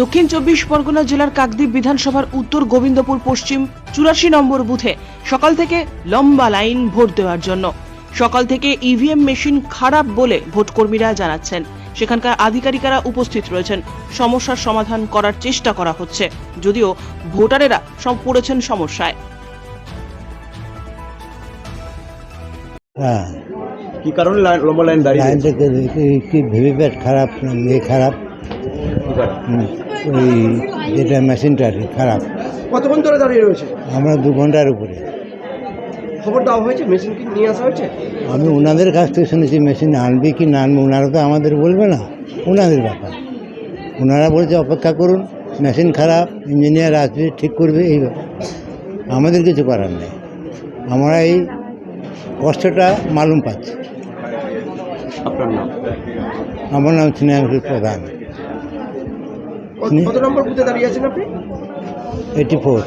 দক্ষিণ চব্বিশ পরগনা জেলার কাকদ্বীপ বিধানসভার উত্তর গোবিন্দপুর পশ্চিম চুরাশি নম্বর বুথে সকাল থেকে লম্বা লাইন ভোট দেওয়ার জন্য। সকাল থেকে ইভিএম মেশিন খারাপ বলে ভোটকর্মীরা জানাচ্ছেন। সেখানকার আধিকারিকেরা উপস্থিত রয়েছেন। সমস্যার সমাধান করার চেষ্টা করা হচ্ছে। যদিও ভোটারেরা সব পড়েছেন সমস্যায়। হ্যাঁ। কি কারণে লম্বা লাইন দাঁড়িয়ে লাইন রয়েছে? কি- ভিভিপ্যাট খারাপ ইয়ে খারাপ? হুম, ওই যেটা মেশিনটা আর কি খারাপ। কতক্ষণ ধরে দাঁড়িয়ে রয়েছে? আমরা দু ঘণ্টার উপরে। খবর দেওয়া হয়েছে? মেশিন কি নিয়ে আসা হয়েছে? আমি ওনাদের কাছ থেকে শুনেছি মেশিন আনবে কি না আনবে ওনারা তো আমাদের বলবে না। ওনাদের ব্যাপার। ওনারা বলছে অপেক্ষা করুন মেশিন খারাপ ইঞ্জিনিয়ার আসবে ঠিক করবে এই আমাদের কিছু করার নেই। আমরা এই কষ্টটা মালুম পাচ্ছি। আপনার নাম? আমার নাম স্নেহাংশুর প্রধান। কত- কত নম্বর বুথে দাঁড়িয়ে আছেন আপনি? Eighty four.